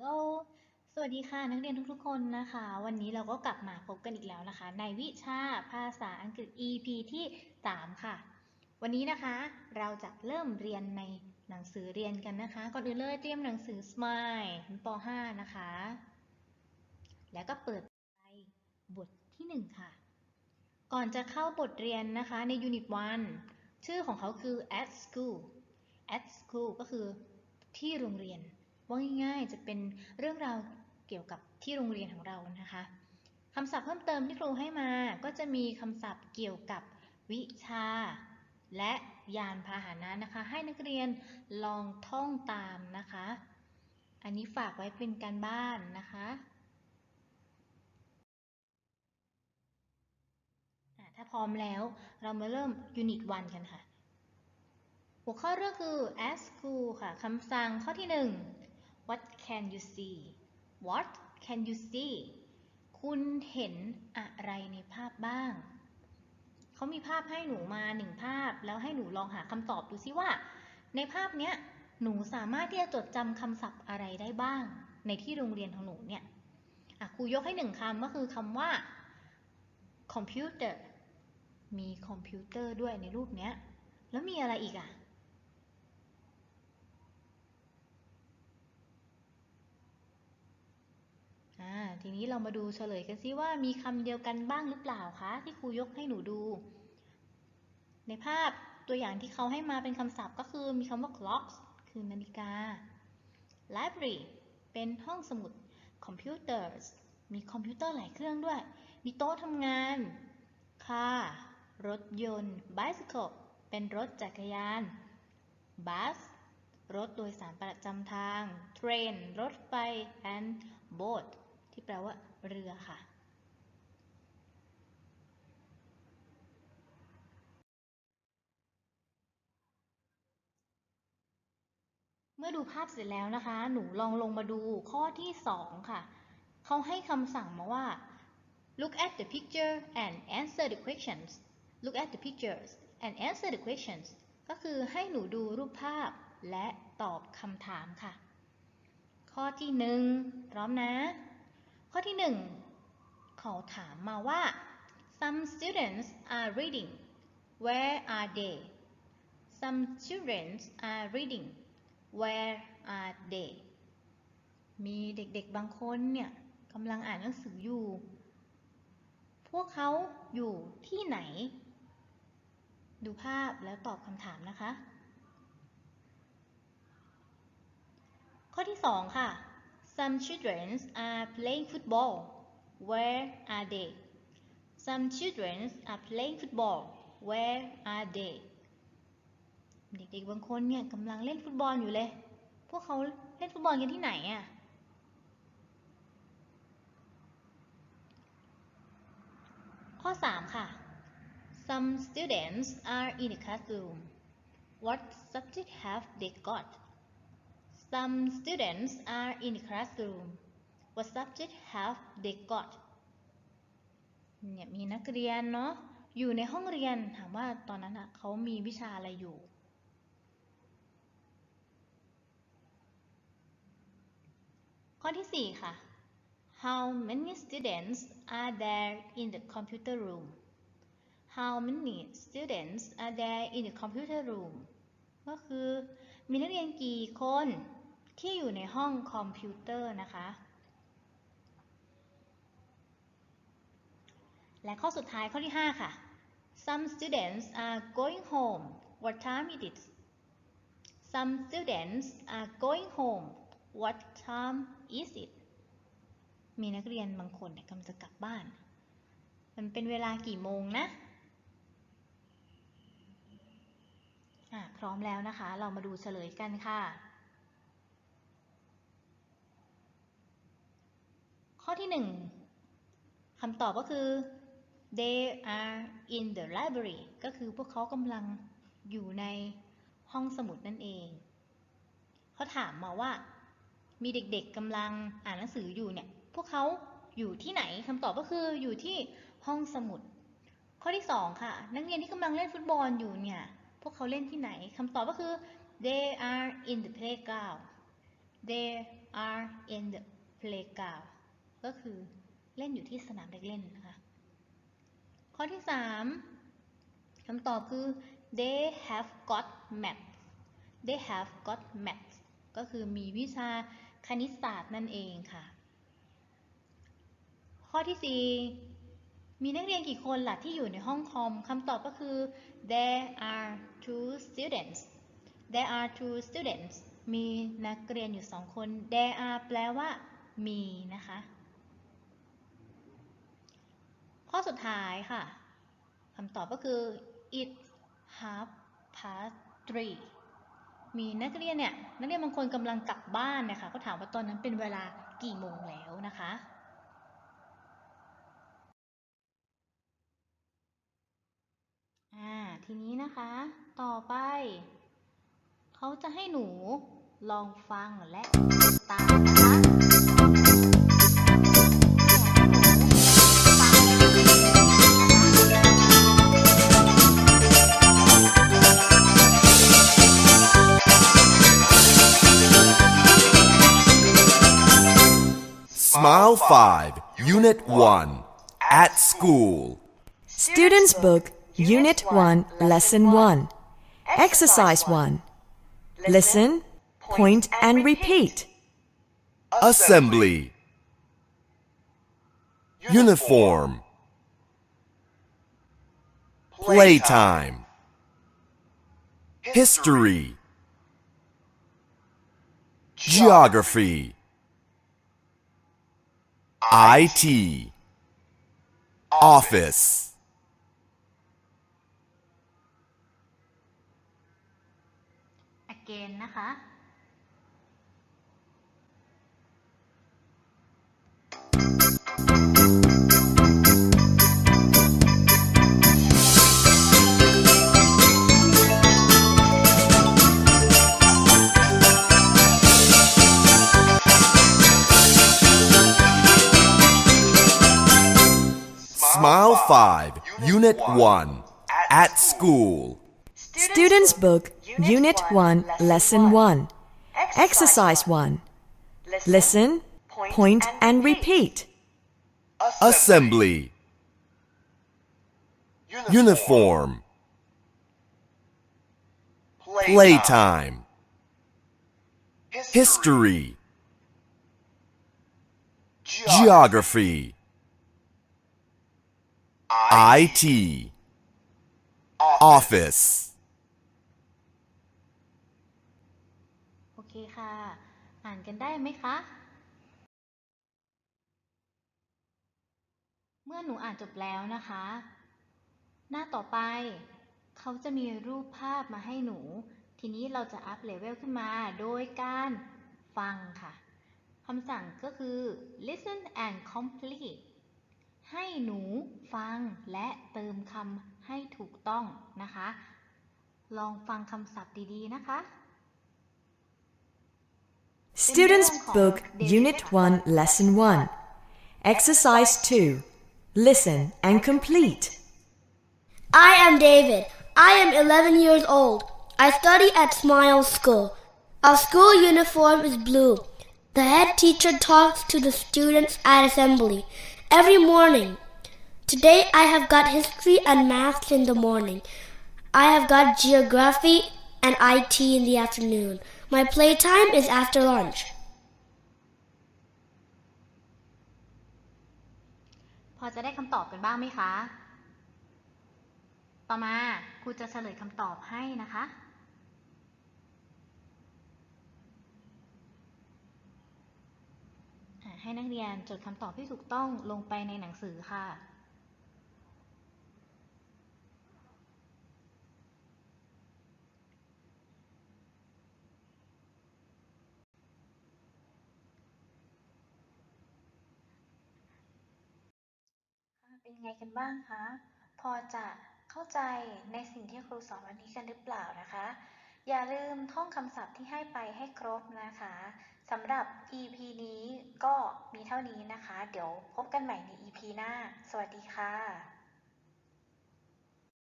โลสวัสดีค่ะนักเรียนทุกๆ คนนะคะ วันนี้เราก็กลับมาพบกันอีกแล้วนะคะ ในวิชาภาษาอังกฤษ EP ที่ 3 ค่ะ วันนี้นะคะเราจะเริ่มเรียนในหนังสือเรียนกันนะคะ ก่อนอื่นเลยเตรียมหนังสือ Smile ป .5 นะคะ แล้วก็เปิดไปบทที่ 1 ค่ะ ก่อนจะเข้าบทเรียนนะคะใน Unit 1 ชื่อของเขาคือ at school at school ก็คือที่โรงเรียน ว่าง่ายๆ จะเป็นเรื่องราวเกี่ยวกับที่โรงเรียนของเรานะคะคำศัพท์เพิ่มเติมที่ครูให้มา ก็จะมีคำศัพท์เกี่ยวกับวิชา และยานพาหนะนะคะ ให้นักเรียนลองท่องตามนะคะ อันนี้ฝากไว้เป็นการบ้านนะคะถ้าพร้อมแล้วเรามาเริ่ม Unit 1กันค่ะ หัวข้อเรื่องคือ at school ค่ะคำสั่งข้อที่ 1 what can you see what can you see คุณเห็นอะไรในภาพบ้าง เขามีภาพให้หนูมาหนึ่งภาพ แล้วให้หนูลองหาคำตอบดูซิว่า ในภาพเนี้ยหนูสามารถที่จะจดจำคำศัพท์อะไรได้บ้าง ในที่โรงเรียนของหนูเนี่ยครูยกให้หนึ่งคำก็คือคำว่า computer มีคอมพิวเตอร์ด้วยในรูปเนี้ย แล้วมีอะไรอีกอะ อ่า ทีนี้เรามาดูเฉลยกันซิว่ามีคำเดียวกันบ้างหรือเปล่าคะที่ครูยกให้หนูดู ในภาพตัวอย่างที่เขาให้มาเป็นคำศัพท์ก็คือมีคำว่า clocks คือนาฬิกา library เป็นห้องสมุด computers มีคอมพิวเตอร์หลายเครื่องด้วย มีโต๊ะทำงาน car รถยนต์ bicycle เป็นรถจักรยาน bus รถโดยสารประจำทาง train รถไฟ and boat ที่แปลว่า เรือค่ะเมื่อดูภาพเสร็จแล้วนะคะ หนูลองลงมาดูข้อที่ 2 ค่ะ เขาให้คำสั่งมาว่า look at the picture and answer the questions look at the pictures and answer the questions ก็คือให้หนูดูรูปภาพและตอบคำถามค่ะ ข้อที่หนึ่งพร้อมนะ ข้อที่หนึ่งเขาถามมาว่า some students are reading where are they some students are reading where are they มีเด็กๆบางคนเนี่ยกำลังอ่านหนังสืออยู่ พวกเขาอยู่ที่ไหน ดูภาพแล้วตอบคำถามนะคะ ข้อที่ 2 ค่ะ Some children are playing football Where are they Some children are playing football Where are they เด็กๆบางคนเนี่ยกำลังเล่นฟุตบอลอยู่เลย พวกเขาเล่นฟุตบอลกันที่ไหนอะข้อ 3 ค่ะ Some students are in the classroom What subject have they got Some students are in the classroom What subject have they got เนี่ยมีนักเรียนเนาะอยู่ในห้องเรียนถามว่าตอนนั้นอะเขามีวิชาอะไรอยู่ ข้อที่ 4 ค่ะ How many students are there in the computer room How many students are there in the computer room ก็คือมีนักเรียนกี่คน ที่อยู่ในห้องคอมพิวเตอร์นะคะ และข้อสุดท้ายข้อที่ 5 ค่ะ Some students are going home What time it is Some students are going home What time is it มีนักเรียนบางคนกำลังจะกลับบ้าน มันเป็นเวลากี่โมงนะอะพร้อมแล้วนะคะ เรามาดูเฉลยกันค่ะ ข้อที่หนึ่งคำตอบก็คือ they are in the library ก็คือพวกเขากำลังอยู่ในห้องสมุดนั่นเอง เขาถามมาว่า มีเด็กๆกำลังอ่านหนังสืออยู่เนี่ย พวกเขาอยู่ที่ไหนคำตอบก็คืออยู่ที่ห้องสมุด ข้อที่สองค่ะ นักเรียนที่กำลังเล่นฟุตบอลอยู่เนี่ย พวกเขาเล่นที่ไหนคำตอบก็คือ they are in the playground they are in the playground ก็คือเล่นอยู่ที่สนามเด็กเล่นนะคะข้อที่ 3คำตอบคือ they have got maths they have got maths ก็คือมีวิชาคณิตศาสตร์นั่นเองค่ะ ข้อที่ 4 มีนักเรียนกี่คนล่ะที่อยู่ในห้องคอมคำตอบก็คือ there are two students there are two students มีนักเรียนอยู่สองคน there are แปลว่า มีนะคะ ข้อสุดท้ายค่ะคำตอบก็คือ it half past three มีนักเรียนเนี่ยนักเรียนบางคนกำลังกลับบ้านนะคะก็ถามว่าตอนนั้นเป็นเวลากี่โมงแล้วนะคะทีนี้นะคะต่อไป เขาจะให้หนูลองฟังและตามนะคะ Smile 5, Unit 1, at school. Students' Book, Unit 1, Lesson 1. Exercise 1. Listen, point, and repeat. Assembly. Uniform. Playtime. History. Geography. IT. Office. again นะคะ Smile 5, Unit 1, at school. Students' Book, Unit 1, Lesson 1. Exercise 1. Listen, point, and repeat. Assembly. Uniform. Playtime. History. Geography. IT. Office. โอเคค่ะ อ่านกันได้ไหมคะ เมื่อหนูอ่านจบแล้วนะคะ หน้าต่อไป เขาจะมีรูปภาพมาให้หนู ทีนี้เราจะอัพเลเวลขึ้นมาโดยการฟังค่ะคำสั่งก็คือ listen and complete ให้หนูฟังและเติมคำให้ถูกต้องนะคะ ลองฟังคำศัพท์ดีๆนะคะ Students' Book, Unit 1, Lesson 1. Exercise 2. Listen and complete. I am David. I am 11 years old. I study at Smile School. Our school uniform is blue. The head teacher talks to the students at assembly every morning. Today I have got history and maths in the morning. I have got geography and IT in the afternoon. My playtime is after lunch. พอจะได้คำตอบกันบ้างไหมคะ ต่อมาครูจะเฉลยคำตอบให้นะคะ ให้นักเรียนจดคำตอบที่ถูกต้องลงไปในหนังสือค่ะเป็นไงกันบ้างคะ พอจะเข้าใจในสิ่งที่ครูสอนวันนี้กันหรือเปล่านะคะ อย่าลืมท่องคำศัพท์ที่ให้ไปให้ครบนะคะ สำหรับ EP นี้ก็มีเท่านี้นะคะ เดี๋ยวพบกันใหม่ใน EP หน้า สวัสดีค่ะ